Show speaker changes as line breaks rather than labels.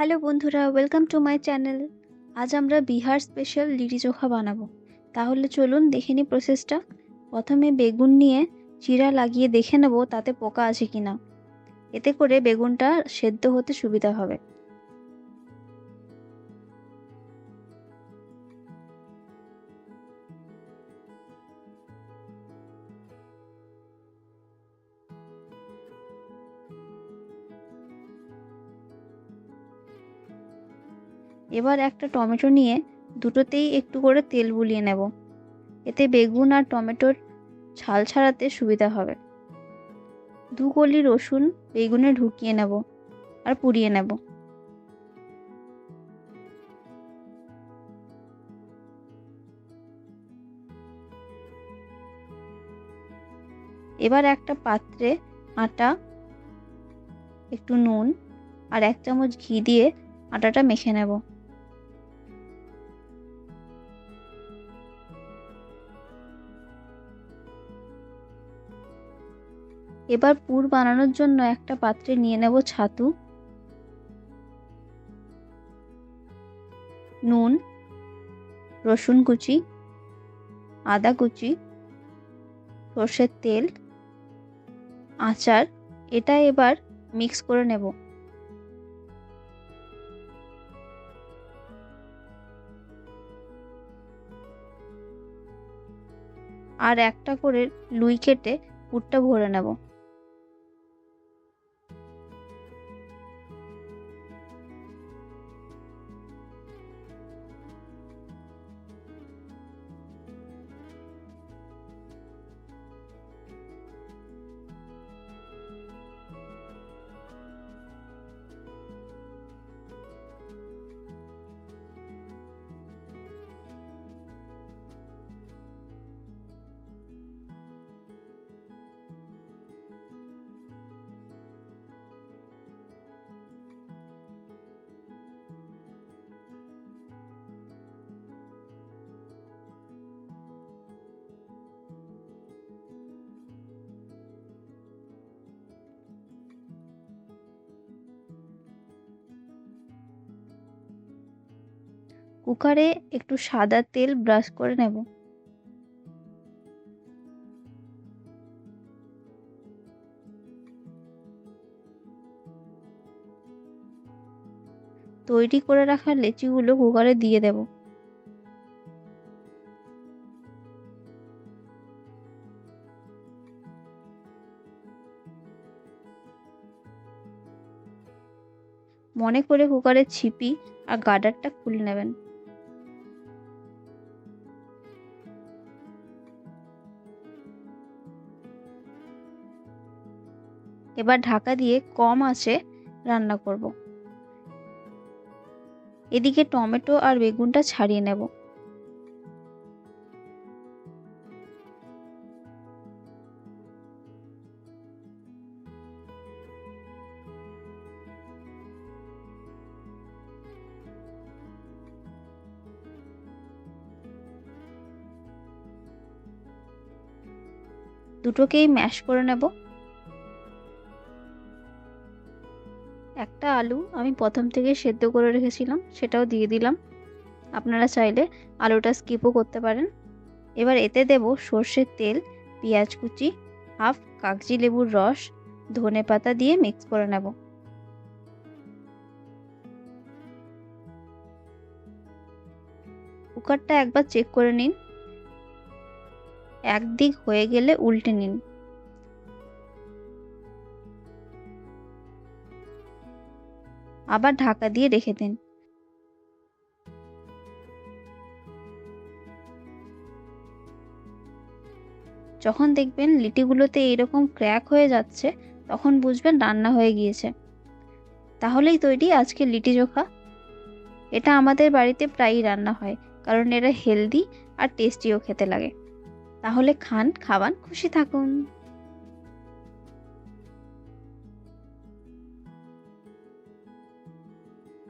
Hello বন্ধুরা welcome to my channel আজ আমরা বিহার স্পেশাল লিডি চোখা বানাবো। তাহলে চলুন দেখে নিই প্রসেসটা প্রথমে বেগুন নিয়ে চিরা লাগিয়ে দেখে নেব তাতে পোকা আছে কি না এতে করে বেগুনটা সেদ্ধ হতে সুবিধা হবে। এবার একটা টমেটো নিয়ে দুটোতেই একটু করে তেল বুলিয়ে নেব। এতে বেগুন আর টমেটোর ছাল ছাড়াতে সুবিধা হবে। দু কলি রসুন বেগুনে ঢুকিয়ে নেব আর পুড়িয়ে নেব। এবার একটা পাত্রে আটা, একটু নুন আর এক চামচ ঘি দিয়ে আটাটা মেখে নেব। এবার পুর বানানোর জন্য একটা পাত্রে নিয়ে নেব ছাতু, নুন, রসুন কুচি, আদা কুচি, সর্ষের তেল, আচার, এটা এবার মিক্স করে নেব। আর একটা করে লুই কেটে পুরটা ভরে নেব। কুকারে একটু সাদা তেল ব্রাশ করে নেব। তৈরি করে রাখা লেচিগুলো কুকারে দিয়ে দেব। মনে করে কুকারের ছিপি আর গার্ডারটা খুলে নেবেন। এবার ঢাকা দিয়ে কম আছে রান্না করব। এদিকে টমেটো আর বেগুনটা ছাড়িয়ে নেব। দুটোকেই ম্যাশ করে নেব। একটা আলু আমি প্রথম থেকে সেদ্ধ করে রেখেছিলাম, সেটাও দিয়ে দিলাম। আপনারা চাইলে আলুটা স্কিপও করতে পারেন। এবার এতে দেব সর্ষের তেল, পেঁয়াজ কুচি, হাফ কাগজি লেবুর রস, ধনে পাতা দিয়ে মিক্স করে নেব। কুকারটা একবার চেক করে নিন। একদিক হয়ে গেলে উল্টে নিন। আবার ঢাকা দিয়ে রেখে দিন। যখন দেখবেন লিটিগুলোতে এইরকম ক্র্যাক হয়ে যাচ্ছে, তখন বুঝবেন রান্না হয়ে গিয়েছে। তাহলেই তৈরি আজকে লিটি চোখা। এটা আমাদের বাড়িতে প্রায়ই রান্না হয়, কারণ এরা হেলদি আর টেস্টিও খেতে লাগে। তাহলে খান খাবান খুশি থাকুন।